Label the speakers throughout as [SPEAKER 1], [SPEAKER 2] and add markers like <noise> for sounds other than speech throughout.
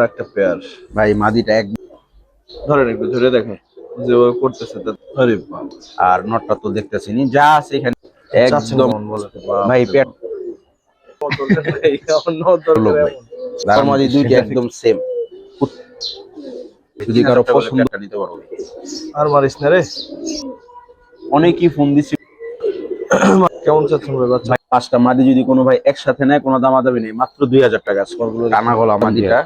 [SPEAKER 1] একটা পেয়ার
[SPEAKER 2] ভাই মাদিটা এক
[SPEAKER 1] ধরেন একটু ধরে দেখে যে ও করতেছে আরে
[SPEAKER 2] আর নটটা তো দেখতেছি নি যা আছে এখানে। একদম। ভাই পেট দুইটা <laughs> একদম সেম যদি কারও পছন্দ নিতে পারো।
[SPEAKER 1] আর মারিস না রে।
[SPEAKER 2] অনেকই ফোন দিছি।
[SPEAKER 1] কেমন চাচ্ছেন ভাই বাচ্চা?
[SPEAKER 2] পাঁচটা মাদি যদি কোনো ভাই একসাথে নেয় কোনো দামাদামি নেই। মাত্র দুই হাজার টাকা। কানা গলা মাদিটা।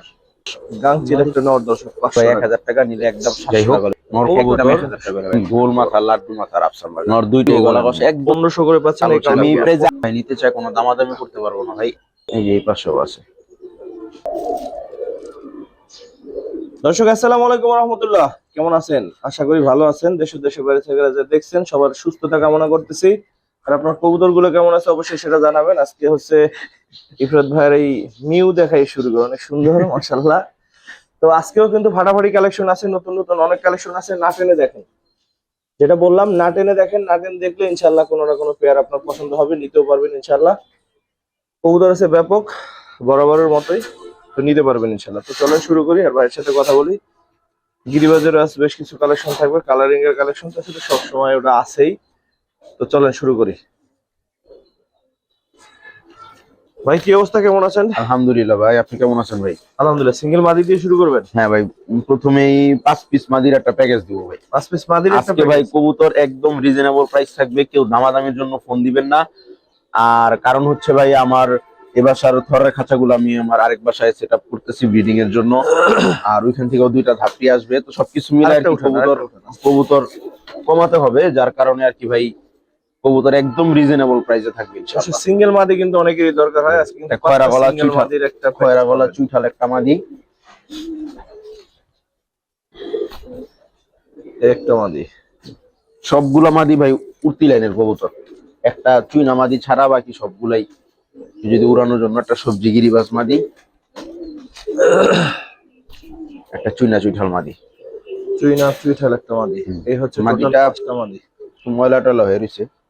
[SPEAKER 1] গাংচির একটা নর দর্শক
[SPEAKER 2] এক হাজার টাকা নিলে একদম
[SPEAKER 1] যাই হোক,
[SPEAKER 2] নর
[SPEAKER 1] ও
[SPEAKER 2] একদম
[SPEAKER 1] কত?
[SPEAKER 2] এক হাজার টাকা করে। গোল মাথা লাড্ডু মাথা রাফসান নর দুইটাই গলা কষে একদম
[SPEAKER 1] পনেরোশো করে পাচ্ছেন
[SPEAKER 2] আমি প্রায় নিতে চাই কোনো দামাদামি করতে পারব না ভাই। এই যে এই পাশেও আছে।
[SPEAKER 1] দর্শক আসসালামু আলাইকুম রহমতুল্লাহ। কেমন আছেন? আশা করি ভালো আছেন। দেশ ও দেশের বাইরে থেকে যারা দেখছেন সবার সুস্থতা কামনা করতেছি। আর আপনার কবুতরগুলো কেমন আছে অবশ্যই সেটা জানাবেন। আজকে হচ্ছে ইফরাত ভাইয়ের এই মিউ দেখাই শুরু করে অনেক সুন্দর <laughs> মাশাল্লাহ তো আজকেও কিন্তু ফাটাফাটি কালেকশন আছে নতুন নতুন অনেক কালেকশন আছে না টেনে দেখেন। যেটা বললাম না টেনে দেখেন না টেনে দেখলে ইনশাল্লাহ কোনো না কোনো পেয়ার আপনার পছন্দ হবে নিতেও পারবেন ইনশাল্লাহ কবুতর আছে ব্যাপক বরাবরের মতোই তো নিতে পারবেন ইনশাল্লাহ তো চলেন শুরু করি আর ভাইয়ের সাথে কথা বলি। গিরিবাজারে আছে বেশ কিছু কালেকশন থাকবে কালারিং এর কালেকশন তো সবসময় ওটা আছেই। তো চলেন শুরু করি। ভাই কি অবস্থা? কেমন আছেন?
[SPEAKER 2] আলহামদুলিল্লাহ ভাই আপনি কেমন আছেন ভাই?
[SPEAKER 1] আলহামদুলিল্লাহ। সিঙ্গেল মাদি দিয়ে শুরু করবেন?
[SPEAKER 2] হ্যাঁ ভাই প্রথমেই পাঁচ পিস মাদির একটা প্যাকেজ দিব ভাই।
[SPEAKER 1] পাঁচ পিস মাদির
[SPEAKER 2] আজকে ভাই কবুতর একদম রিজনেবল প্রাইস থাকবে কেউ দামাদামির জন্য ফোন দিবেন না। আর কারণ হচ্ছে ভাই আমার এ বাসার থরের খাঁচাগুলো আমি আমার আরেক বাসায় সেট আপ করতেছি ব্রিডিং এর জন্য। আর ওইখান থেকেও দুইটা ধাপটি আসবে। তো সবকিছু মিলে কবুতর কবুতর কমাতে হবে যার কারণে আর কি ভাই কবুতর একদম রিজনেবল প্রাইসে থাকবে ইনশাআল্লাহ।
[SPEAKER 1] সিঙ্গেল মাদি কিন্তু অনেকেরই দরকার হয়। আজকে
[SPEAKER 2] খয়রা গলা
[SPEAKER 1] মাদির একটা
[SPEAKER 2] খয়রা গলা চুইঠাল একটা মাদি।
[SPEAKER 1] একটা মাদি।
[SPEAKER 2] সবগুলা মাদি ভাই উঠতি লাইনের কবুতর। একটা চুইনা মাদি ছাড়া বাকি সবগুলাই যদি উড়ানোর জন্য একটা সবজি গিরিবাস মাদি একটা চুইনা চুইঠাল মাদি।
[SPEAKER 1] চুইনা চুইঠাল একটা মাদি। এই হচ্ছে
[SPEAKER 2] মাদিটা-
[SPEAKER 1] মাদিটা মাদি।
[SPEAKER 2] ময়লা টয়লা হয়ে রয়েছে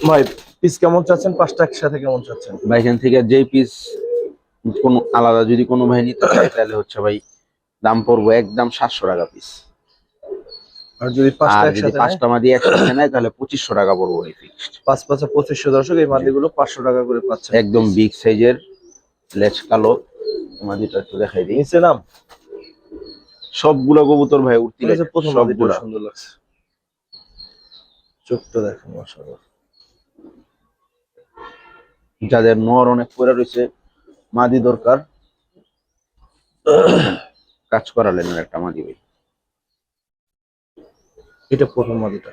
[SPEAKER 1] ভাই পিস কেমন চাচ্ছেন? পাঁচটা একসাথে কেমন চাচ্ছেন?
[SPEAKER 2] ভাই এখান থেকে যেই পিস কোন আলাদা যদি কোনো ভাই নিতে চায় তাহলে হচ্ছে ভাই দাম পড়ব একদম সাতশো টাকা পিস
[SPEAKER 1] আর যদি পাঁচটা একসাথে
[SPEAKER 2] পাঁচটা মাদি একসাথে নেয় তাহলে পঁচিশশো টাকা পড়ব এই ফিক্সড
[SPEAKER 1] পাঁচ পাঁচা পঁচিশশো দর্শক এই মাদিগুলো পাঁচশো টাকা করে পাচ্ছে
[SPEAKER 2] একদম বিগ সাইজের লেজ কালো মাদিটা একটু দেখাই দিই।
[SPEAKER 1] নিচে নাম?
[SPEAKER 2] সবগুলো কবুতর ভাই উঠতি
[SPEAKER 1] প্রথম সুন্দর লাগছে। চোখটা মাশাআল্লাহ।
[SPEAKER 2] যাদের নর অনেক পরে রয়েছে মাদি দরকার। কাজ করালেন একটা মাদি ভাই।
[SPEAKER 1] এটা প্রথম মাদিটা।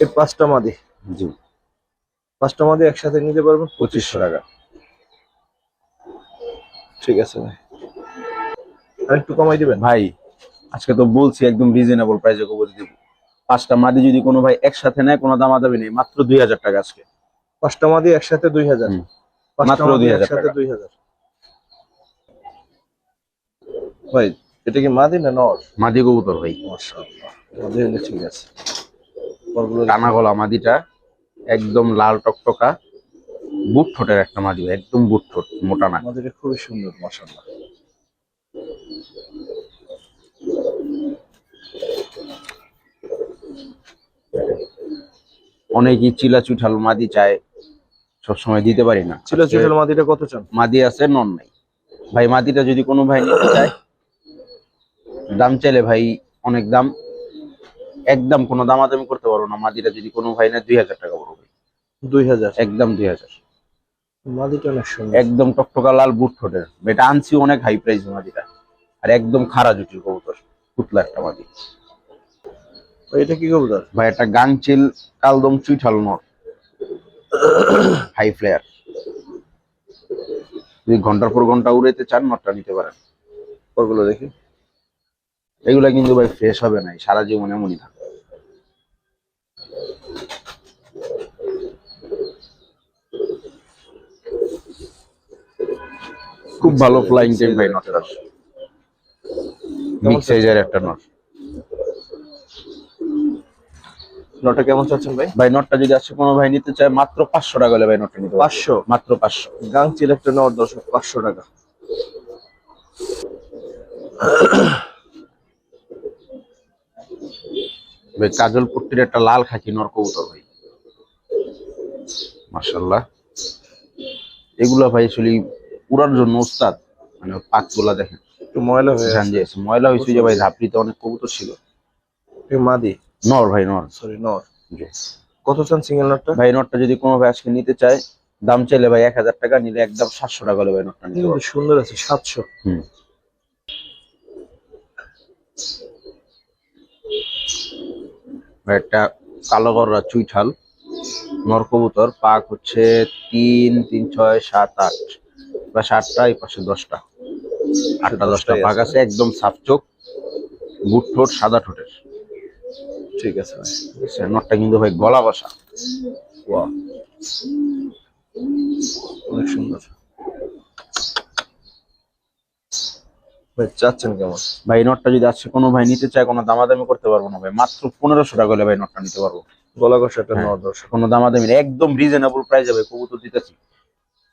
[SPEAKER 1] এই পাঁচটা মাদি।
[SPEAKER 2] জি।
[SPEAKER 1] পাঁচটা মাদি একসাথে নিতে পারবেন?
[SPEAKER 2] পঁচিশশো টাকা।
[SPEAKER 1] ঠিক আছে ভাই। আর একটু কমাই দিবেন?
[SPEAKER 2] ভাই আজকে তো বলছি একদম রিজনেবল প্রাইসে কবুতর দিব পাঁচটা মাদি যদি কোনো ভাই একসাথে নেয় কোনো দামাদামি নেই। মাত্র দুই হাজার টাকা আজকে।
[SPEAKER 1] পাঁচটা মাদি একসাথে দুই হাজার।
[SPEAKER 2] মাত্র 2000
[SPEAKER 1] একসাথে দুই হাজার। ভাই এটা কি মাদি না নর?
[SPEAKER 2] মাদি কবুতর ভাই।
[SPEAKER 1] মাদি হলে ঠিক আছে।
[SPEAKER 2] টানা গলা মাদিটা একদম লাল টকটকা। বুট ঠোঁটের একটা মাদি একদম বুট ঠোঁট মোটা না।
[SPEAKER 1] মাদিটা খুবই সুন্দর মাশাআল্লাহ।
[SPEAKER 2] অনেকই চিলা চুঠাল মাদি চায় সবসময় দিতে পারি না।
[SPEAKER 1] ছিল চিঠেল মাদিটা কত চান?
[SPEAKER 2] মাদি আছে নন নাই। ভাই মাদিটা যদি কোনো ভাই নিতে চায় দাম চাইলে ভাই অনেক দাম একদম কোনো দাম দামাদামি করতে পারব না। মাদিটা যদি কোনো ভাই নেয় দুই হাজার টাকা পড়বে।
[SPEAKER 1] দুই হাজার?
[SPEAKER 2] একদম দুই হাজার।
[SPEAKER 1] মাদিটা অনেক সুন্দর।
[SPEAKER 2] একদম টকটকা লাল বুট ঠোঁটের। এটা আনছি অনেক হাই প্রাইস মাদিটা। আর একদম খারা জুটির কবুতর পুতলা একটা মাদি।
[SPEAKER 1] এটা কি কবুতর?
[SPEAKER 2] ভাই একটা গাংচিল কালদম চুইঠাল নর। হাই ফ্লেয়ার যদি ঘণ্টার পর ঘণ্টা উড়াইতে চান নটটা নিতে পারেন।
[SPEAKER 1] পরগুলো দেখি।
[SPEAKER 2] এগুলা কিন্তু ভাই ফ্রেশ হবে না সারা জীবন এমনই থাকবে। খুব ভালো ফ্লাইং টাইম ভাই নটটা বিগ সাইজের একটা নট
[SPEAKER 1] নটা কেমন চাচ্ছেন ভাই?
[SPEAKER 2] ভাই নটটা যদি আজকে কোনো ভাই নিতে চায় মাত্র পাঁচশো টাকা হলে ভাই নটটা নিতে
[SPEAKER 1] পাঁচশো?
[SPEAKER 2] মাত্র পাঁচশো।
[SPEAKER 1] গাংচিল একটা নেওয়ার দর্শক পাঁচশো টাকা।
[SPEAKER 2] ভাই কাজল পট্টির একটা লাল খাকি নর কবুতর ভাই। মার্শাল্লাহ এগুলা ভাই আসলে উড়ার জন্য উস্তাদ মানে পাকগুলা দেখেন।
[SPEAKER 1] একটু ময়লা হয়ে
[SPEAKER 2] ময়লা হয়েছে যে ভাই ধাপড়িতে অনেক কবুতর ছিল।
[SPEAKER 1] মাদি।
[SPEAKER 2] নর ভাই নর।
[SPEAKER 1] সরি নর। কত চান সিঙ্গেল নটটা
[SPEAKER 2] ভাই নটটা যদি কোনো ভাই আজকে নিতে চায় দাম চাইলে ভাই এক হাজার টাকা নিলে একদম সাতশো টাকা হলে ভাই নটটা নিতে
[SPEAKER 1] সুন্দর আছে সাতশো।
[SPEAKER 2] হুম। একটা কালো গররা চুইঠাল নর কবুতর পাক হচ্ছে তিন তিন ছয় সাত আট। বা সাতটা এই পাশে দশটা। আটটা দশটা পাক
[SPEAKER 1] আছে।
[SPEAKER 2] একদম সাফ চোখ বুট ঠোঁট সাদা ঠোঁটের।
[SPEAKER 1] ঠিক আছে ভাই?
[SPEAKER 2] নটটা কিন্তু ভাই গলা বসা।
[SPEAKER 1] বাহ অনেক সুন্দর। ভাই চাচ্ছেন কেমন?
[SPEAKER 2] ভাই নটটা যদি আজকে কোনো ভাই নিতে চায় কোনো দামাদামি করতে পারব না ভাই। মাত্র পনেরোশো টাকা হলে ভাই নটটা নিতে পারব।
[SPEAKER 1] গলা
[SPEAKER 2] হ্যাঁ। কোনো দামাদামি একদম রিজনেবল প্রাইসে ভাই কবুতর দিতেছি।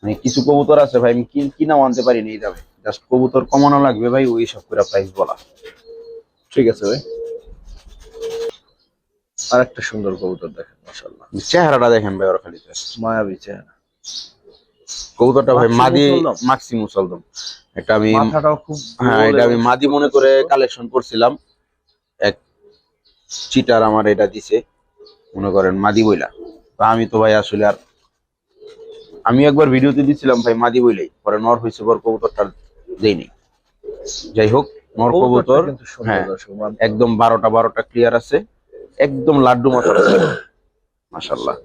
[SPEAKER 2] মানে কিছু কবুতর আছে ভাই আমি কিন- কিনাও আনতে পারি এই দামে জাস্ট কবুতর কমানো লাগবে ভাই ওই সব করে প্রাইস বলা।
[SPEAKER 1] ঠিক আছে ভাই। আর একটা সুন্দর কবুতর দেখেন মাশাআল্লাহ।
[SPEAKER 2] চেহারাটা দেখেন ভাই ওর খালি
[SPEAKER 1] মায়াবী চেহারা।
[SPEAKER 2] কবুতরটা ভাই মাদি? মাক্সি মুসলদম। এটা আমি
[SPEAKER 1] মাথাটাও খুব
[SPEAKER 2] হ্যাঁ এটা আমি মাদি মনে করে কালেকশন করছিলাম। এক চিটার আমার এটা দিছে। মনে করেন মাদি বইলা। তা আমি তো ভাই আসলে আর আমি একবার ভিডিওতে দিছিলাম ভাই মাদি বইলাই। পরে নর হয়েছে পর কবুতরটা দেইনি যাই হোক নর কবুতর হ্যাঁ একদম বারোটা বারোটা ক্লিয়ার আছে। একদম লাড্ডু মাথা মাসাল্লাহ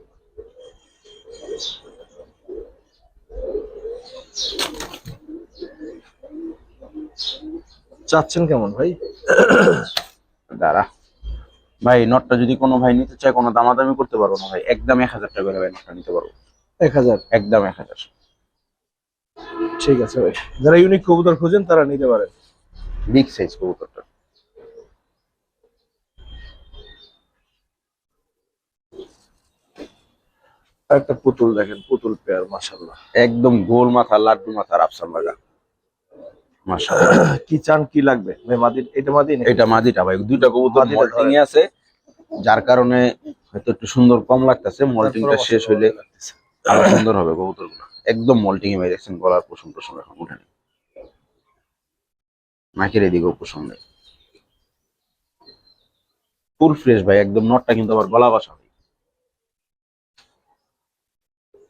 [SPEAKER 1] চাচ্ছেন কেমন ভাই?
[SPEAKER 2] দাঁড়া। ভাই নটটা যদি কোনো ভাই নিতে চায় কোনো দামাদামি করতে পারব না ভাই। একদম এক হাজার টাকা ভাই নটটা নিতে পারব।
[SPEAKER 1] এক হাজার?
[SPEAKER 2] একদম এক হাজার।
[SPEAKER 1] ঠিক আছে ভাই। যারা ইউনিক কবুতর খোঁজেন তারা নিতে পারেন।
[SPEAKER 2] বিগ সাইজ কবুতরটা।
[SPEAKER 1] একটা পুতুল দেখেন পুতুল পেয়ার মাশাআল্লাহ।
[SPEAKER 2] একদম গোল মাথা লাড্ডু মাথা রাফসান লাগা
[SPEAKER 1] কি চান কি লাগবে? ভাই মাদি এটা মাদি
[SPEAKER 2] এটা মাদিটা ভাই দুইটা কবুতর মল্টিং এ আছে যার কারণে হয়তো একটু সুন্দর কম লাগতেছে মল্টিংটা শেষ হইলে। আরও সুন্দর হবে কবুতরগুলো। একদম মল্টিং এ ভাই দেখছেন গলার পোষণ টোষণ এখন উঠেনি নাকের এদিকে পোষণ নেই। ফুল ফ্রেশ ভাই একদম নটটা কিন্তু আবার গলা বাসা।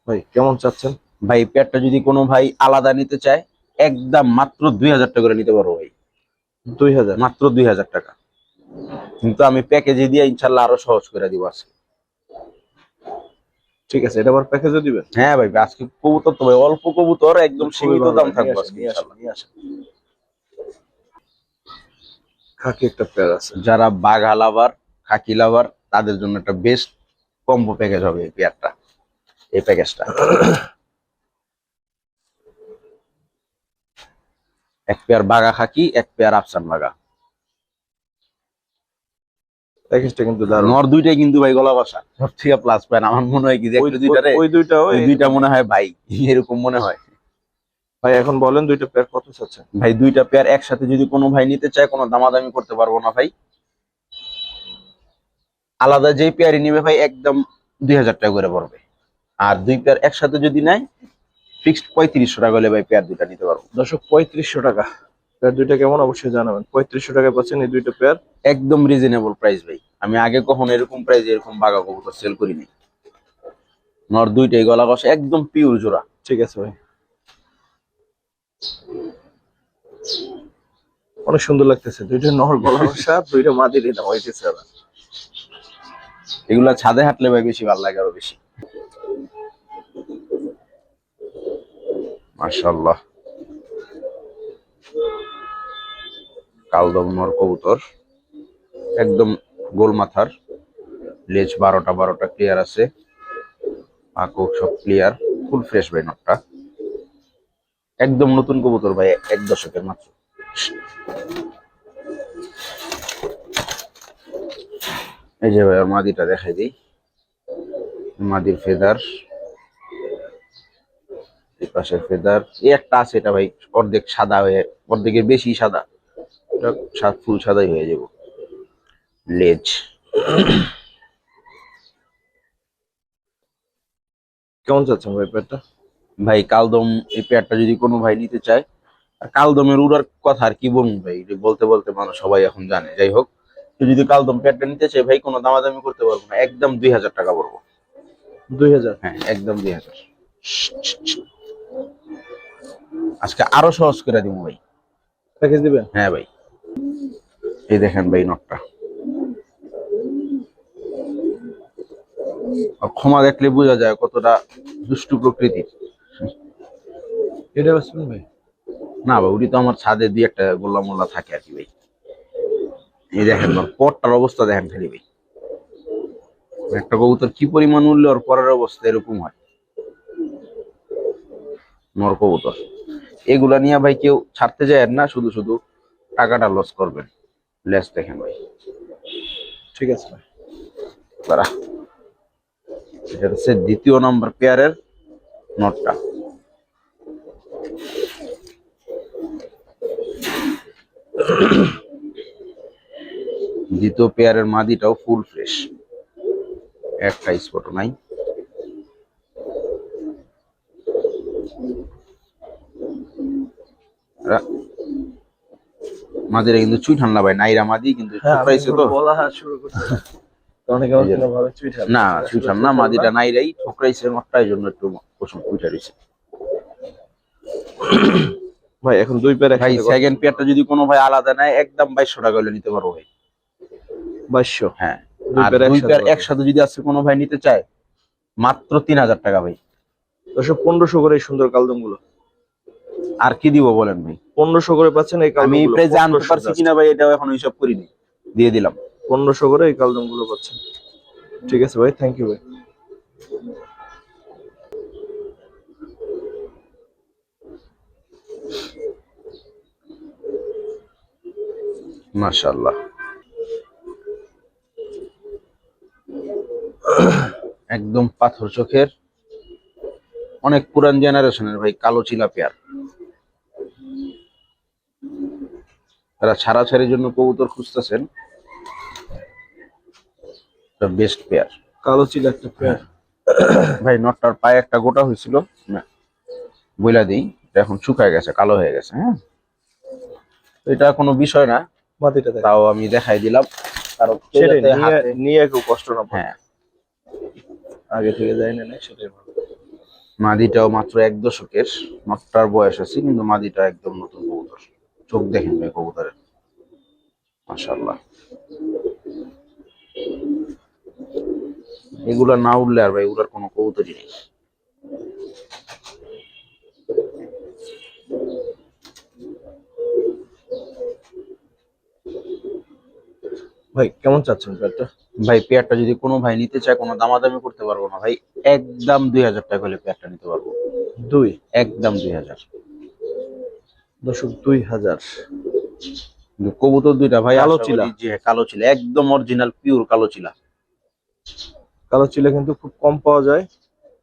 [SPEAKER 2] ভাই
[SPEAKER 1] কেমন চাচ্ছেন?
[SPEAKER 2] ভাই পেয়ারটা যদি কোনো ভাই আলাদা নিতে চায় একদম মাত্র দুই হাজার টাকা করে নিতে পারব ভাই।
[SPEAKER 1] দুই হাজার?
[SPEAKER 2] মাত্র দুই হাজার টাকা। কিন্তু আমি প্যাকেজে দিয়ে ইনশাল্লাহ আরও সহজ করে দিব আজকে।
[SPEAKER 1] ঠিক আছে এটা আবার প্যাকেজও দিবেন?
[SPEAKER 2] হ্যাঁ ভাই আজকে কবুতর তো ভাই অল্প কবুতর একদম সীমিত দাম থাকবে আজকে।
[SPEAKER 1] খাকি একটা পেয়ার আছে।
[SPEAKER 2] যারা বাঘা লাভার খাকি লাভার তাদের জন্য একটা বেস্ট কম্বো প্যাকেজ হবে এই পেয়ারটা এই প্যাকেজটা। এক পেয়ার বাঘা খাকি এক পেয়ার আফসান বাঘা।
[SPEAKER 1] প্যাকেজটা কিন্তু
[SPEAKER 2] নর দুইটাই কিন্তু ভাই গলা বসা সব থেকে প্লাস পয়েন্ট আমার মনে হয় কি যে
[SPEAKER 1] ওই
[SPEAKER 2] দুইটারে
[SPEAKER 1] ওই দুইটা ওই
[SPEAKER 2] দুইটা মনে হয় ভাই এরকম মনে হয়।
[SPEAKER 1] ভাই এখন বলেন দুইটা পেয়ার কত চাচ্ছেন
[SPEAKER 2] ভাই দুইটা পেয়ার একসাথে যদি কোনো ভাই নিতে চায় কোনো দামাদামি করতে পারব না ভাই। আলাদা যেই পেয়ারই নিবে ভাই একদম দুই হাজার টাকা করে পড়বে। আর দুই পেয়ার একসাথে যদি নেয় ফিক্সড পঁয়ত্রিশশো টাকা হলে ভাই পেয়ার দুইটা নিতে পারব।
[SPEAKER 1] দর্শক পঁয়ত্রিশশো টাকা। পেয়ার দুইটা কেমন অবশ্যই জানাবেন। পঁয়ত্রিশশো টাকা পাচ্ছেন এই দুইটা পেয়ার।
[SPEAKER 2] একদম রিজনেবল প্রাইস ভাই। আমি আগে কখনো এরকম প্রাইস এরকম বাঘা কবুতর সেল করিনি। নর দুইটাই গলা কষা একদম পিওর জোড়া।
[SPEAKER 1] ঠিক আছে ভাই। অনেক সুন্দর লাগতেছে দুইটা নহর গলা বসা দুইটা মাদির এটা হইতেছে।
[SPEAKER 2] এগুলা ছাদে হাঁটলে ভাই বেশি ভালো লাগে আরও বেশি। মাশাল্লাহ কালদম নর কবুতর, একদম গোল মাথার লেজ বারোটা বারোটা ক্লিয়ার আছে। পাকো সব ক্লিয়ার ফুল ফ্রেশ ভাই নটটা। একদম নতুন কবুতর ভাই, এক দশকের মাত্র। এই যে ভাই মাদিটা দেখাই দিই। মাদির ফেদার পাশের ফেদার। এই একটা আছে এটা ভাই অর্ধেক সাদা হয়ে অর্ধেকের বেশি সাদা। এটা সাত ফুল সাদাই হয়ে যাব। লেজ।
[SPEAKER 1] কেমন চাচ্ছেন ভাই পেয়ারটা?
[SPEAKER 2] ভাই কালদম এই পেয়ারটা যদি কোনো ভাই নিতে চায় আর কালদমের উড়ার কথা আর কি বলুন ভাই? বলতে বলতে মানুষ সবাই এখন জানে। যাই হোক যদি কালদম পেয়ারটা নিতে চায় ভাই কোনো দামাদামি করতে পারব না। একদম দুই হাজার টাকা পড়ব।
[SPEAKER 1] দুই হাজার?
[SPEAKER 2] হ্যাঁ একদম দুই হাজার। আজকে আরও সহজ করে দিব ভাই।
[SPEAKER 1] প্যাকেজ দিবেন
[SPEAKER 2] হ্যাঁ ভাই। এই দেখেন ভাই নটটা। ক্ষমা দেখলে বোঝা যায় কতটা দুষ্টু প্রকৃতির।
[SPEAKER 1] এটা ভাই।
[SPEAKER 2] না ভাই ওটি তো আমার ছাদে দিয়ে একটা গোল্লা মোল্লা থাকে আর কি ভাই। এই দেখেন ওর পটটার অবস্থা দেখেন খালি ভাই। একটা কবুতর কি পরিমাণ উঠলে ওর পরের অবস্থা এরকম হয়। নর কবুতর। এগুলা নিয়ে ভাই কেউ ছাড়তে যায় না শুধু শুধু টাকাটা লস করবেন। লেস দেখেন ভাই।
[SPEAKER 1] ঠিক আছে ভাই।
[SPEAKER 2] তারা এটা হচ্ছে দ্বিতীয় নম্বর পেয়ারের নটটা দ্বিতীয় পেয়ারের মাদিটাও ফুল ফ্রেশ একটা স্পট নাই। মাদিরা কিন্তু চুই ঠান্ডা ভাই নাইরা মাদি কিন্তু
[SPEAKER 1] হ্যাঁ
[SPEAKER 2] ঠোকরাইছে তো।
[SPEAKER 1] বলা শুরু করছি। অনেকে আমার জন্য ভাবে
[SPEAKER 2] না চুইঠান না মাদিটা নাইরাই ঠোকরাইছে জন্য একটু পছন্দ উঠে রয়েছে
[SPEAKER 1] ভাই এখন দুই পেয়ার
[SPEAKER 2] ভাই সেকেন্ড পেয়ারটা যদি কোনো ভাই আলাদা নেয় একদম বাইশশো টাকা হলে নিতে পারব ভাই।
[SPEAKER 1] বাইশশো?
[SPEAKER 2] হ্যাঁ আর দুই
[SPEAKER 1] একসাথে
[SPEAKER 2] পেয়ার একসাথে যদি আজকে কোনো ভাই নিতে চায় মাত্র তিন হাজার টাকা ভাই।
[SPEAKER 1] দশো পনেরোশো করে এই সুন্দর কালদমগুলো
[SPEAKER 2] আর কি দিব বলেন ভাই?
[SPEAKER 1] পনেরোশো করে পাচ্ছেন এই
[SPEAKER 2] আমি
[SPEAKER 1] গুলো
[SPEAKER 2] প্রাইজে আনতে পারছি কিনা ভাই এটাও এখন হিসাব করিনি। দিয়ে দিলাম।
[SPEAKER 1] পনেরোশো করে এই কালদমগুলো পাচ্ছেন। ঠিক আছে ভাই থ্যাংক ইউ ভাই।
[SPEAKER 2] মাশাল্লাহ একদম পাথর চোখের অনেক পুরান জেনারেশনের ভাই কালো চিলা পেয়ার। তারা ছাড়াছাড়ির জন্য কবুতর খুঁজতেছেন। বেস্ট পেয়ার
[SPEAKER 1] কালো চিল একটা পেয়ার
[SPEAKER 2] ভাই নটটার পায়ে একটা গোটা হয়েছিল। না বইলা দিই এটা এখন শুকায় গেছে কালো হয়ে গেছে হ্যাঁ? এটা কোনো বিষয় না। তাও আমি দেখাই দিলাম। কারণ
[SPEAKER 1] নিয়ে কেউ কষ্ট না
[SPEAKER 2] হ্যাঁ।
[SPEAKER 1] আগে থেকে যাই না সেটাই ভালো।
[SPEAKER 2] মাদিটাও মাত্র এক দশকের মাত্রার বয়স আছে, কিন্তু মাদিটা একদম নতুন কবুতর। চোখ দেখেন ভাই কবুতরের। মাশাল্লাহ এগুলা না উঠলে আর ভাই ওগুলার কোনো কবুতরই নেই।
[SPEAKER 1] ভাই কেমন চাচ্ছেন পেয়ারটা?
[SPEAKER 2] ভাই পেয়ারটা যদি কোনো ভাই নিতে চায় কোনো দামাদামি করতে পারব না। ভাই একদম দুই হাজার টাকা হলে পেয়ারটা নিতে পারব।
[SPEAKER 1] দুই?
[SPEAKER 2] একদম দুই হাজার।
[SPEAKER 1] দশক দুই হাজার।
[SPEAKER 2] কবুতর দুইটা ভাই
[SPEAKER 1] কালো চিলা।
[SPEAKER 2] যে কালো চিলা একদম অরিজিনাল পিওর কালো চিলা।
[SPEAKER 1] কালো চিলে কিন্তু খুব কম পাওয়া যায়।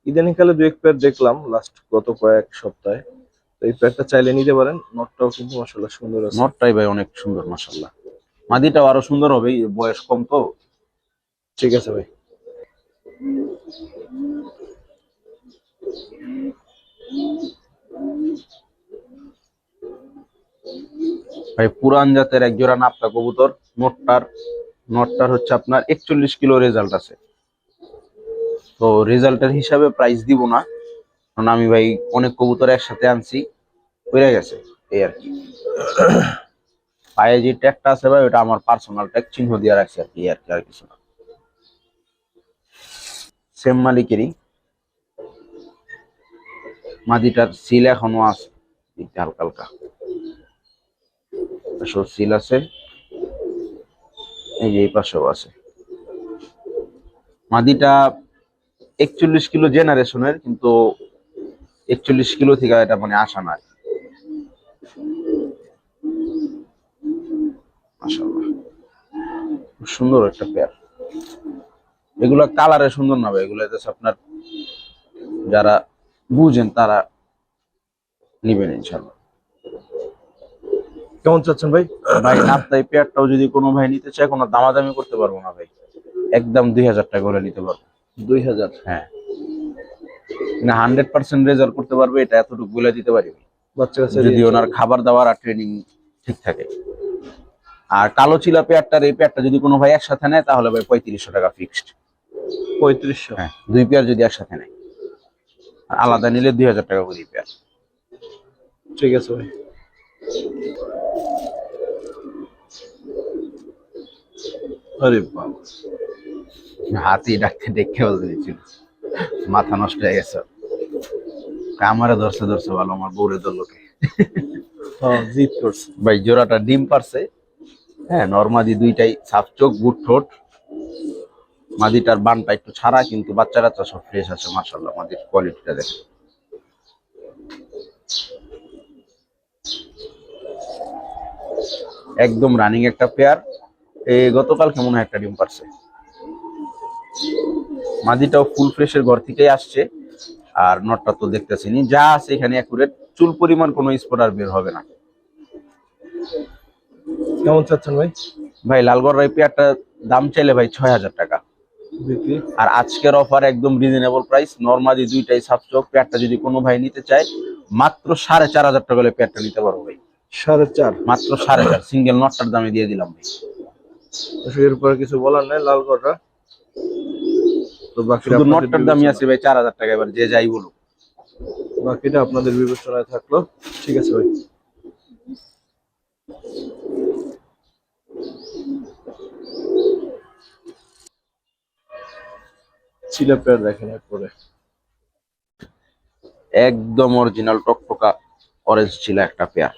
[SPEAKER 1] ইদানিং কালে দু এক পেয়ার দেখলাম লাস্ট গত কয়েক সপ্তাহে। তো এই পেয়ারটা চাইলে নিতে পারেন। নটটাও কিন্তু মাসাল্লাহ সুন্দর আছে।
[SPEAKER 2] নটটাই ভাই অনেক সুন্দর মাসাল্লাহ মাদিটাও আরও সুন্দর হবে বয়স কম তো।
[SPEAKER 1] ঠিক আছে ভাই।
[SPEAKER 2] ভাই পুরান জাতের এক জোড়া নাপ্তা কবুতর নটটার নটটার হচ্ছে আপনার একচল্লিশ কিলো রেজাল্ট আছে। তো রেজাল্টের হিসাবে প্রাইস দিব না কারণ আমি ভাই অনেক কবুতর একসাথে আনছি হয়ে গেছে এই আর কি। পায়ে যে ট্যাগটা আছে ভাই, ওটা আমার পার্সোনাল ট্যাগ চিহ্ন দিয়ে রাখছি আর কি আর কি আর কিছু না। সেম মালিকেরই। মাদিটার সিল এখনও আছে হালকা হালকা। পাশেও সিল আছে। এই যে এই পাশেও আছে। মাদিটা একচল্লিশ কিলো জেনারেশনের কিন্তু একচল্লিশ কিলো থেকে এটা মানে আসা না মাশাআল্লাহ। খুব সুন্দর একটা পেয়ার এগুলো কালারে সুন্দর না ভাই এগুলো আপনার যারা বুঝেন তারা নিবেন ইনশাল্লাহ
[SPEAKER 1] কেমন চাচ্ছেন ভাই?
[SPEAKER 2] ভাই নাপ্তাই পেয়ারটাও যদি কোনো ভাই নিতে চায় কোনো দামাদামি করতে পারব না ভাই। একদম দুই হাজার টাকা করে নিতে পারব।
[SPEAKER 1] দুই হাজার?
[SPEAKER 2] হ্যাঁ। না হান্ড্রেড পার্সেন্ট রেজাল্ট করতে পারবে এটা এতটুকু বলে দিতে পারি।
[SPEAKER 1] বাচ্চা কাছে
[SPEAKER 2] যদি ওনার খাবার দাবার আর ট্রেনিং ঠিক থাকে। আর কালো চিলা পেয়ারটার এই পেয়ারটা যদি কোনো ভাই একসাথে নেয় তাহলে ভাই পঁয়ত্রিশশো টাকা ফিক্সড
[SPEAKER 1] পঁয়ত্রিশশো?
[SPEAKER 2] হ্যাঁ দুই পেয়ার যদি একসাথে নেয়। আর আলাদা নিলে দুই হাজার টাকা করে পেয়ার।
[SPEAKER 1] ঠিক আছে ভাই। আরে বাবা।
[SPEAKER 2] হাতি ডাকতে দেখে বলতে মাথা নষ্ট হয়ে গেছে। আমারে ধরছে ধরছে ভালো আমার বউরে ধরলোকে
[SPEAKER 1] হ্যাঁ জিত করছে।
[SPEAKER 2] ভাই জোড়াটা ডিম পারছে। হ্যাঁ নর্মাদি দুইটাই সাফ চোখ, বুট ঠোঁট। মাদিটার বানটা একটু ছাড়া, কিন্তু বাচ্চা কাচ্চা সব ফ্রেশ আছে মাসাল্লাহ মাদির কোয়ালিটিটা দেখে একদম রানিং একটা পেয়ার এই গতকাল কেমন একটা ডিম পারছে। মাদিটাও ফুল ফ্রেশের ঘর থেকেই আসছে, আর নটটা তো দেখতেছিনি যা আছে এখানে অ্যাকুরেট চুল পরিমাণ কোনো স্পট বের হবে না।
[SPEAKER 1] কেমন চাচ্ছেন ভাই?
[SPEAKER 2] ভাই লালগড় রাই পেয়ারটা দাম চাইলে ভাই ছয় হাজার টাকা আর আজকের অফার একদম রিজনেবল প্রাইস নর্মালি দুইটাই সাবচক পেয়ারটা যদি কোনো ভাই নিতে চায় মাত্র সাড়ে চার হাজার টাকা হলে পেয়ারটা নিতে পারব ভাই।
[SPEAKER 1] সাড়ে চার?
[SPEAKER 2] মাত্র সাড়ে চার সিঙ্গেল নটটার দামে দিয়ে দিলাম ভাই।
[SPEAKER 1] এরপরে কিছু বলার নাই লাল কটা তো
[SPEAKER 2] শুধু নটটার দামই আছে ভাই চার হাজার টাকা এবার যে যাই বলুক।
[SPEAKER 1] বাকিটা আপনাদের বিবেচনায় থাকল। ঠিক আছে ভাই। চিলা পেয়ার দেখেন এরপরে।
[SPEAKER 2] একদম অরিজিনাল টকটকা অরেঞ্জ ছিল একটা পেয়ার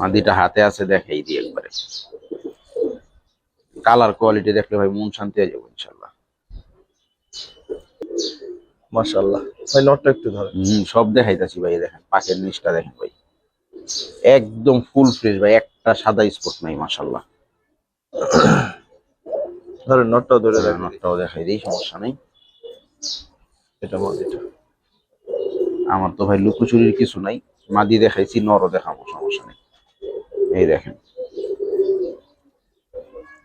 [SPEAKER 2] মাদিটা হাতে আছে দেখাই দিই একবারে। কালার কোয়ালিটি দেখলে ভাই মন শান্তি হয়ে যাব ইনশাল্লাহ
[SPEAKER 1] মাশাআল্লাহ। ভাই নটটা একটু ধরেন।
[SPEAKER 2] হম সব দেখাইতাছি ভাই দেখেন পাখের নিচটা দেখেন ভাই। একদম ফুল ফ্রেশ ভাই একটা সাদা স্পট নাই মাসাল্লাহ
[SPEAKER 1] ধরেন নটটাও ধরে দেখেন
[SPEAKER 2] নটটাও দেখাই দিই সমস্যা নেই।
[SPEAKER 1] এটা মাদিটা
[SPEAKER 2] আমার তো ভাই লুকোচুরির কিছু নাই মাদি দেখাইছি নরও দেখাবো সমস্যা নেই। এই দেখেন।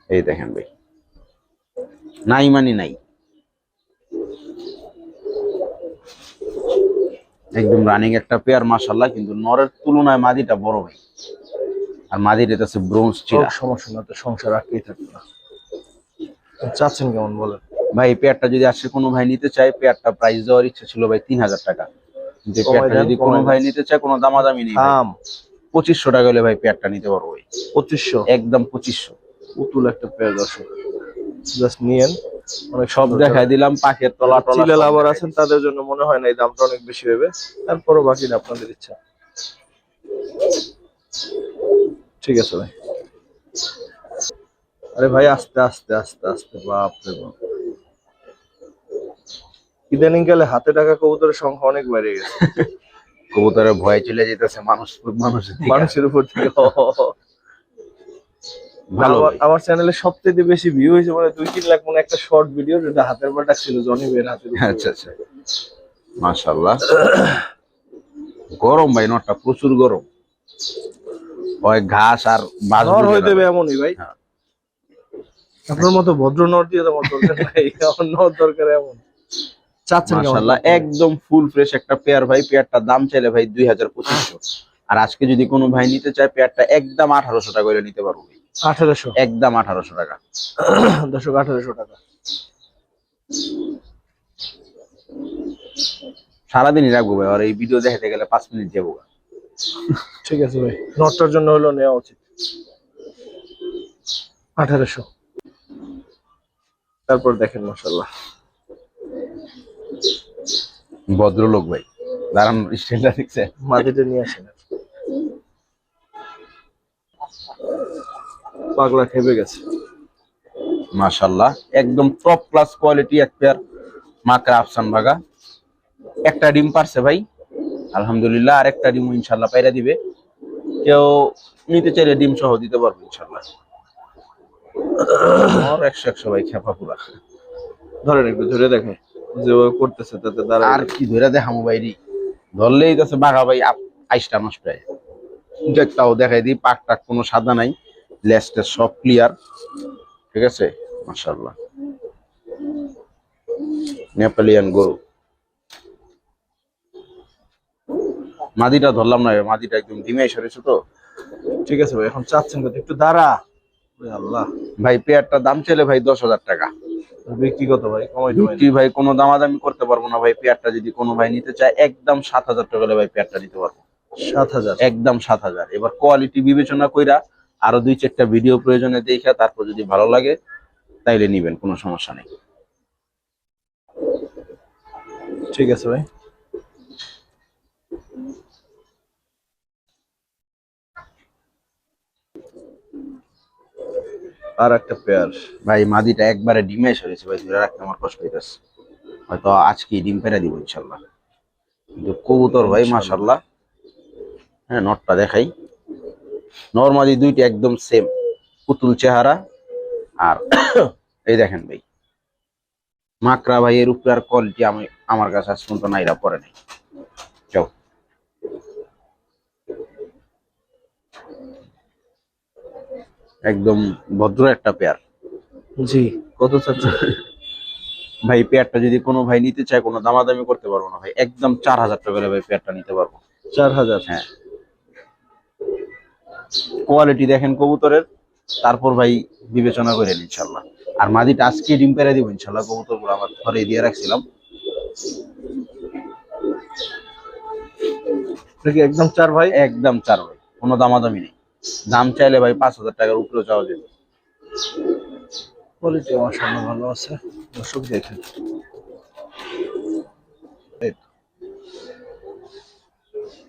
[SPEAKER 2] এই দেখেন ভাই। নাই মানে নাই। একদম রানিং একটা পেয়ার মাসাল্লাহ কিন্তু নরের তুলনায় মাদিটা বড় ভাই। আর মাদির এটা হচ্ছে ব্রোঞ্জ চিরা
[SPEAKER 1] সমস্যা না তো সংসার আটকেই থাকবে না। চাচ্ছেন কেমন বলেন?
[SPEAKER 2] ভাই এই পেয়ারটা যদি আসে কোনো ভাই নিতে চায় পেয়ারটা প্রাইস দেওয়ার ইচ্ছা ছিল ভাই তিন হাজার টাকা। যে পেয়ারটা যদি কোনো ভাই নিতে চায় কোনো দামাদামি নেই
[SPEAKER 1] দাম
[SPEAKER 2] পঁচিশশো টাকা হলে ভাই পেয়ারটা নিতে পারব ভাই।
[SPEAKER 1] পঁচিশশো?
[SPEAKER 2] একদম পঁচিশশো।
[SPEAKER 1] পুতুল একটা পেয়ার দর্শক। জাস্ট নিয়েন অনেক
[SPEAKER 2] সব দেখাই দিলাম পাখের তলা টলা
[SPEAKER 1] লাভার আছেন তাদের জন্য মনে হয় না এই দামটা অনেক বেশি হবে। তারপরও বাকিটা আপনাদের ইচ্ছা। ঠিক আছে ভাই। আরে ভাই আস্তে আস্তে আস্তে আস্তে বাপ রে বাপ। ইদানিং গেলে হাতে টাকা কবুতরের সংখ্যা অনেক বেড়ে গেছে। <laughs>
[SPEAKER 2] কবুতরের ভয় চলে যেতেছে মানুষ মানুষের
[SPEAKER 1] মানুষের উপর থেকে। <laughs>
[SPEAKER 2] ভালো
[SPEAKER 1] আমার- চ্যানেলে সবথেকে বেশি ভিউ হয়েছে মানে দুই তিন লাখ মানে একটা শর্ট ভিডিও যেটা হাতের পাটা ছিল জনি বের উপরে।
[SPEAKER 2] আচ্ছা আচ্ছা। মাশাল্লাহ গরম ভাই নটটা প্রচুর গরম। ওই ঘাস আর বাজ
[SPEAKER 1] হয়ে দেবে এমনই ভাই।
[SPEAKER 2] হ্যাঁ।
[SPEAKER 1] আপনার মতো ভদ্র নর দিয়ে তোমার দরকার নাই। <laughs> আমার নর দরকার এমন। চাচ্ছেন কেমন?
[SPEAKER 2] মাশাল্লাহ একদম ফুল ফ্রেশ একটা পেয়ার ভাই। পেয়ারটার দাম চাইলে ভাই দুই হাজার পঁচিশশো। আর আজকে যদি কোনো ভাই নিতে চায় পেয়ারটা একদম আঠারোশো টাকা করে নিতে পারব।
[SPEAKER 1] আঠারোশো।
[SPEAKER 2] একদম আঠারোশো টাকা।
[SPEAKER 1] দশক আঠারোশো টাকা।
[SPEAKER 2] সারাদিনই রাখব ভাই আর এই ভিডিও দেখাতে গেলে পাঁচ মিনিট যাব।
[SPEAKER 1] ঠিক আছে ভাই নটটার জন্য হলো নেওয়া উচিত। আঠারোশো। তারপর দেখেন মাসাল্লাহ
[SPEAKER 2] ভদ্রলোক ভাই দাঁড়ান স্ট্যান্ডটা দেখছে
[SPEAKER 1] মাটিতে নিয়ে আসেন। পাগলা খেপে গেছে।
[SPEAKER 2] মাশাল্লাহ একদম টপ ক্লাস কোয়ালিটি এক পেয়ার মাকড়া আফসান বাগা একটা ডিম পারছে ভাই। আলহামদুলিল্লাহ আর একটা ডিম ইনশাল্লাহ পাইরা দিবে। কেউ নিতে চাইলে ডিম সহ দিতে পারব ইনশাল্লাহ একশো একশো ভাই খেপা পুরা।
[SPEAKER 1] ধরেন একটু ধরে দেখে যেভাবে করতেছে তাতে দাঁড়া
[SPEAKER 2] আর কি ধরে দেখামো বাইরি ধরলেই তো বাঘা ভাই আইসটা নষ্ট হয় দেখটাও দেখাই দিই পাক টাক কোনো সাদা নাই। লেসটা সব ক্লিয়ার ঠিক আছে? মাশাআল্লাহ। নেপালিয়ান গরু। মাদিটা ধরলাম না মাদিটা একদম ডিমাই সরেছে তো।
[SPEAKER 1] ঠিক আছে ভাই এখন চাচ্ছেন কত একটু দাঁড়া। আল্লাহ।
[SPEAKER 2] ভাই পেয়ারটা দাম চাইলে ভাই দশ হাজার টাকা।
[SPEAKER 1] বিক্রি কত ভাই? কমাই
[SPEAKER 2] ভাই কোনো দামাদামি করতে পারব না ভাই। পেয়ারটা যদি কোনো ভাই নিতে চায় একদম সাত হাজার টাকা ভাই পেয়ারটা নিতে পারব।
[SPEAKER 1] সাত হাজার।
[SPEAKER 2] একদম সাত হাজার। এবার কোয়ালিটি বিবেচনা কইরা আরও দুই চারটা ভিডিও প্রয়োজনে দেখে তারপর যদি ভালো লাগে তাইলে নিবেন কোনো সমস্যা নেই।
[SPEAKER 1] ঠিক আছে ভাই। আর একটা পেয়ার
[SPEAKER 2] ভাই মাদিটা একবারে ডিমে সরেছে ভাই ধরে রাখতে আমার কষ্ট হইতেছে। হয়তো আজকে ডিম পেরে দিব ইনশাল্লাহ। কিন্তু কবুতর ভাই মাশাল্লাহ। হ্যাঁ নটটা দেখাই। নর্মালি দুইটা একদম সেম পুতুল চেহারা আর <coughs> এই দেখেন ভাই। মাকড়া ভাই এর উপরে আর কোয়ালিটি আমি আমার কাছে আজ পর্যন্ত নাইরা পরে নাই। যাও। একদম ভদ্র একটা পেয়ার
[SPEAKER 1] জি। কত চাচ্ছেন?
[SPEAKER 2] ভাই পেয়ারটা যদি কোনো ভাই নিতে চায় কোনো দামাদামি করতে পারব না ভাই। একদম চার হাজার টাকা ভাই পেয়ারটা নিতে পারব।
[SPEAKER 1] চার হাজার।
[SPEAKER 2] হ্যাঁ। কোয়ালিটি দেখেন কবুতরের তারপর ভাই বিবেচনা করে নিন ইনশাল্লাহ আর মাদিটা আজকে ডিম পেরে দিব ইনশাল্লাহ কবুতরগুলো আমার ঘরে দিয়ে রাখছিলাম।
[SPEAKER 1] একদম চার ভাই?
[SPEAKER 2] একদম চার ভাই কোনো দামাদামি নেই। দাম চাইলে ভাই পাঁচ হাজার টাকার উপরে চাওয়া যাবে
[SPEAKER 1] কোয়ালিটি ভালো আছে। দর্শক দেখেন।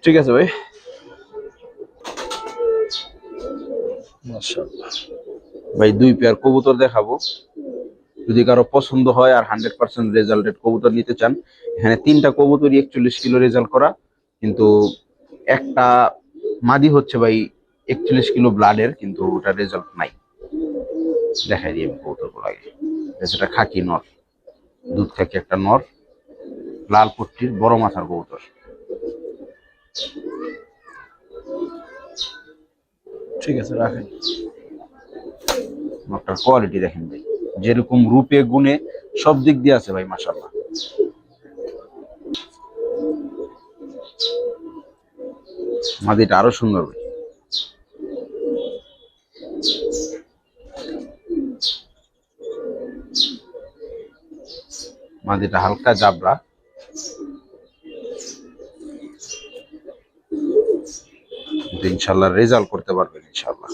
[SPEAKER 1] ঠিক আছে ভাই মাশাআল্লাহ
[SPEAKER 2] ভাই, দুই পেয়ার কবুতর দেখাবো। যদি কারও পছন্দ হয় আর হান্ড্রেড পার্সেন্ট রেজাল্টেড কবুতর নিতে চান, এখানে তিনটা কবুতরই একচল্লিশ কিলো রেজাল্ট করা, কিন্তু একটা মাদি হচ্ছে ভাই একচল্লিশ কিলো ব্লাডের কিন্তু ওটা রেজাল্ট নাই। দেখাই দিই আমি কবুতর আগে। সেটা খাকি নর, দুধ খাকি একটা নর, লাল পট্টির বড় মাথার কবুতর।
[SPEAKER 1] ঠিক আছে, রাখেন।
[SPEAKER 2] নরটার কোয়ালিটি দেখেন ভাই। যেরকম রূপে, গুণে সব দিক দিয়ে আছে ভাই মাসাল্লাহ মাদিটা আরও সুন্দর ভাই। মাদিটা হালকা জাবরা। ইনশাল্লাহ রেজাল্ট করতে পারবেন ইনশাল্লাহ।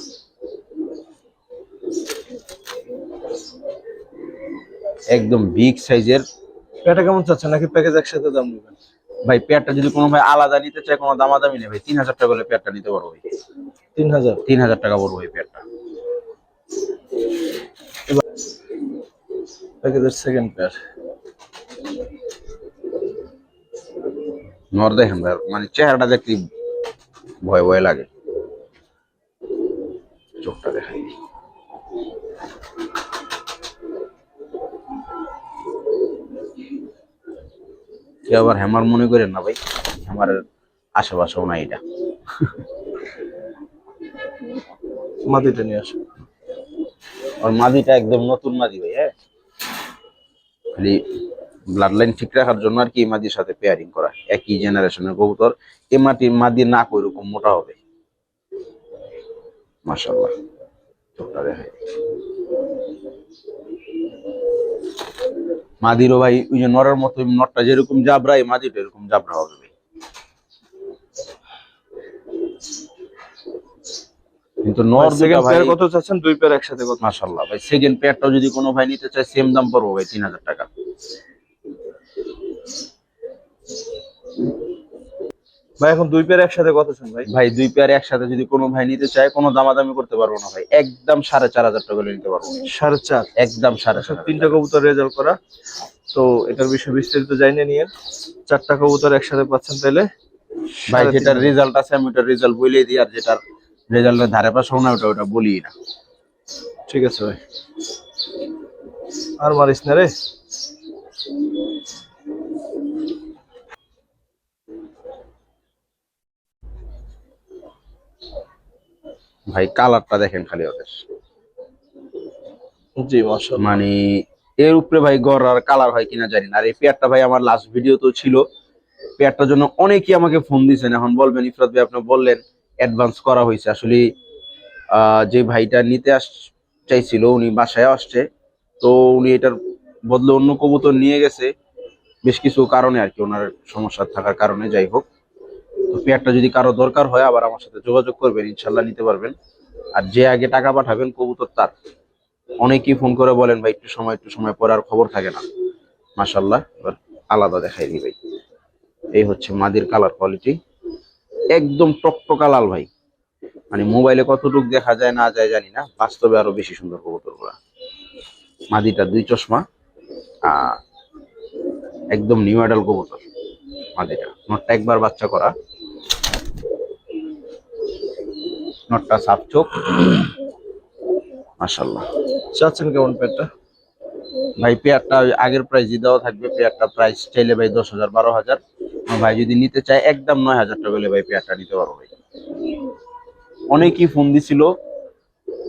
[SPEAKER 2] একদম বিগ সাইজের।
[SPEAKER 1] এটা কেমন চাচ্ছেন? নাকি প্যাকেজ একসাথে দাম নেবেন?
[SPEAKER 2] ভাই পেয়ারটা যদি কোনো ভাই আলাদা নিতে চায় কোনো দামাদামি নেই ভাই। তিন হাজার টাকা হলে পেয়ারটা নিতে পারব ভাই।
[SPEAKER 1] তিন হাজার?
[SPEAKER 2] তিন হাজার টাকা পড়ব এই পেয়ারটা।
[SPEAKER 1] প্যাকেজের সেকেন্ড পেয়ার
[SPEAKER 2] নর দেখেন ভাই মানে চেহারাটা দেখতে ভয় ভয় লাগে। চোখটা দেখাই আবার হেমার মনে করেন না ভাই? হেমারের আশেপাশেও না এটা।
[SPEAKER 1] মাদিটা নিয়ে আসো।
[SPEAKER 2] আর মাদিটা একদম নতুন মাদি ভাই হ্যাঁ? খালি ব্লাড লাইন ঠিক রাখার জন্য আর কি এই মাদির সাথে পেয়ারিং করা। একই জেনারেশনের কবুতর এই মাটি মাদি না ওইরকম মোটা হবে। দেখাই মাদিরও ভাই ওই যে নরের মতো নটটা যেরকম জাবরা এই মাদিটা এরকম জাবরা হবে ভাই। কিন্তু নর
[SPEAKER 1] সেকেন্ড পেয়ার কত চাচ্ছেন? দুই পেয়ার একসাথে কত?
[SPEAKER 2] মাশাল্লাহ ভাই সেকেন্ড পেয়ারটাও যদি কোনো ভাই নিতে চায় সেম দাম পড়ব ভাই তিন হাজার টাকা।
[SPEAKER 1] ভাই এখন দুই পেয়ার একসাথে কত চান ভাই?
[SPEAKER 2] ভাই দুই পেয়ার একসাথে যদি কোনো ভাই নিতে চায় কোনো দামাদামি করতে পারব না ভাই। একদম সাড়ে চার হাজার টাকা নিতে পারব।
[SPEAKER 1] সাড়ে চার?
[SPEAKER 2] একদম সাড়ে চার
[SPEAKER 1] তিনটা কবুতর রেজাল্ট করা। তো এটার বিষয়ে বিস্তারিত জানিয়ে নিয়ে চারটা কবুতর একসাথে পাচ্ছেন তাহলে
[SPEAKER 2] ভাই যেটার রেজাল্ট আছে আমি ওটার রেজাল্ট বলেই দিই আর যেটার রেজাল্টের ধারে পাশেও না ওটা ওটা বলি না।
[SPEAKER 1] ঠিক আছে ভাই। আর মারিস না রে।
[SPEAKER 2] ভাই কালারটা দেখেন খালি ওদের।
[SPEAKER 1] জি
[SPEAKER 2] মানে এর উপরে ভাই গড় আর কালার হয় কিনা জানি না। আর এই পেয়ারটা ভাই আমার লাস্ট ভিডিও তো ছিল। পেয়ারটার জন্য অনেকেই আমাকে ফোন দিয়েছেন এখন বলবেন ইফরাত ভাই আপনি বললেন অ্যাডভান্স করা হয়েছে। আসলে আহ, যে ভাইটা নিতে আস চাইছিল উনি বাসায় আসছে। তো উনি এটার বদলে অন্য কবুতর নিয়ে গেছে। বেশ কিছু কারণে আর কি ওনার সমস্যা থাকার কারণে যাই হোক। পেয়ারটা যদি কারও দরকার হয়, আবার আমার সাথে যোগাযোগ করবেন, ইনশাল্লাহ নিতে পারবেন। আর যে আগে টাকা পাঠাবেন, কবুতর তার। অনেকেই ফোন করে বলেন, ভাই, একটু সময় একটু সময় পরে আর খবর থাকে না। মাশাল্লাহ, এবার আলাদা দেখাই দিই, ভাই। এই হচ্ছে মাদির কালার কোয়ালিটি একদম টকটকা লাল, ভাই। মানে মোবাইলে কতটুকু দেখা যায়, না যায় জানি না। বাস্তবে আরও বেশি সুন্দর কবুতরগুলা মাদিটা দুই চশমা একদম নিউ অ্যাডাল কবুতর মাদিটা। নটটা একবার বাচ্চা করা। নটটা সাপ চোখ। মাশাল্লাহ
[SPEAKER 1] চাচ্ছেন কেমন পেটটা?
[SPEAKER 2] ভাই পেয়ারটা আগের প্রাইসই দেওয়া থাকবে পেয়ারটা প্রাইস চাইলে ভাই দশ হাজার বারো হাজার। ভাই যদি নিতে চায় একদম নয় হাজার টাকা হলে ভাই পেয়ারটা নিতে পারব ভাই। অনেকেই ফোন দিছিল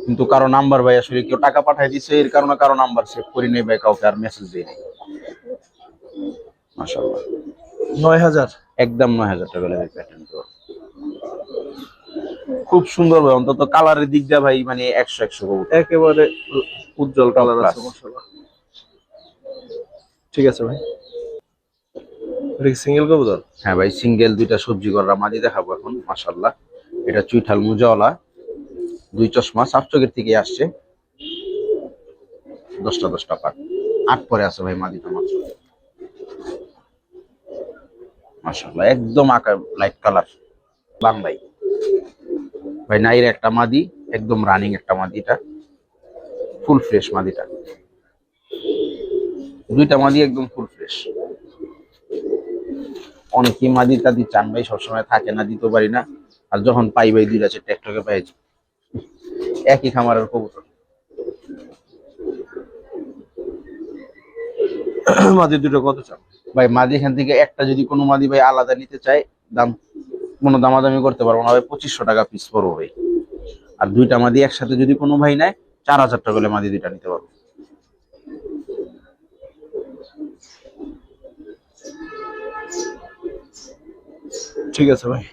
[SPEAKER 2] কিন্তু কারও নাম্বার ভাই আসলে কেউ টাকা পাঠাই দিছে এর কারণে কারও নাম্বার সেভ করি নেই ভাই কাউকে আর মেসেজ দিই নাই। মাশাল্লাহ
[SPEAKER 1] নয় হাজার?
[SPEAKER 2] একদম নয় হাজার টাকা হলে ভাই পেয়ারটা নিতে পারব। খুব সুন্দর ভাই অন্তত কালারের দিক দিয়ে ভাই মানে একশো একশো কবুতর।
[SPEAKER 1] একেবারে উজ্জ্বল কালার আছে
[SPEAKER 2] Plus.
[SPEAKER 1] ঠিক আছে ভাই। সিঙ্গেল কবুতর?
[SPEAKER 2] হ্যাঁ ভাই সিঙ্গেল দুইটা সবজি করা মাদি দেখাবো এখন মাশাল্লাহ এটা চুইঠাল মুজাওয়ালা দুই চশমা সাফ চোখের থেকে আসছে। দশটা দশটা পাক। আট পরে আছে ভাই মাদিটা মাত্র। মাশাল্লাহ একদম আঁকা লাইট কালার বাংলাই ভাই, নাইর একটা মাদি, একদম রানিং একটা মাদিটা ফুল ফ্রেশ মাদিটা। দুইটা মাদি একদম ফুল ফ্রেশ অনেকেই মাদি টাদি চান ভাই, সবসময় থাকে না দিতে পারি না। আর যখন পাই ভাই, দুইটা চারটে একটাকে পাইছি একই খামারের কবুতর।
[SPEAKER 1] মাদি দুটো কত চান?
[SPEAKER 2] ভাই, মাদি এখান থেকে একটা যদি কোনো মাদি ভাই আলাদা নিতে চায়, দাম কোনো দামাদামি করতে পারব না, ভাই। পঁচিশশো টাকা পিস পড়ব ভাই। আর দুইটা মাদি একসাথে যদি কোনো ভাই নেয়, চার হাজার টাকা হলে মাদি দুইটা নিতে পারব।
[SPEAKER 1] ঠিক আছে, ভাই।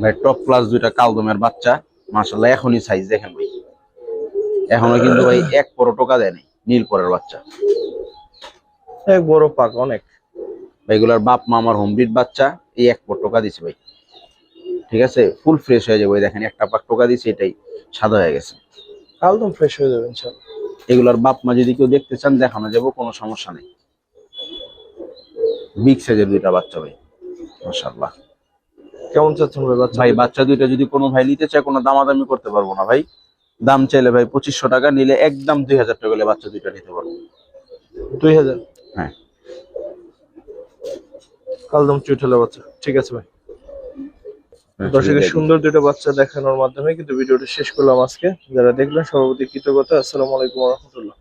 [SPEAKER 2] ভাই টপ ক্লাস দুইটা কালদমের বাচ্চা মাসাল্লাহ এখনই সাইজ দেখেন, ভাই। এখনও কিন্তু, ভাই, এক পরো টোকা দেয় নাই, নীল পরের বাচ্চা।
[SPEAKER 1] এক বড় পাক, অনেক।
[SPEAKER 2] এগুলার বাপ মা আমার হোম বাচ্চা এই এক পর টোকা দিছে ভাই। ঠিক আছে? ফুল ফ্রেশ হয়ে যাবে দেখেন একটা পাক টোকা দিছে এটাই সাদা হয়ে গেছে।
[SPEAKER 1] একদম ফ্রেশ হয়ে যাবে ইনশাআল্লাহ।
[SPEAKER 2] এগুলার বাপ মা যদি কেউ দেখতে চান দেখানো যাব কোনো সমস্যা নেই। বিগ সাইজের দুইটা বাচ্চা ভাই মাশাআল্লাহ।
[SPEAKER 1] কেমন চাচ্ছেন ভাই বাচ্চা
[SPEAKER 2] ভাই বাচ্চা দুইটা যদি কোনো ভাই নিতে চায় কোনো দামাদামি করতে পারব না ভাই। দাম চাইলে ভাই পঁচিশশো টাকা নিলে একদম দুই হাজার টাকা বাচ্চা দুইটা নিতে পারব।
[SPEAKER 1] দুই হাজার?
[SPEAKER 2] হ্যাঁ।
[SPEAKER 1] কালদম চুইঠালা বাচ্চা। ঠিক আছে ভাই। দর্শকের সুন্দর দুটো বাচ্চা দেখানোর মাধ্যমে কিন্তু ভিডিওটা শেষ করলাম আজকে। যারা দেখলেন সভাপতি কৃতজ্ঞতা। আসসালামু আলাইকুম রহমতুল্লাহ।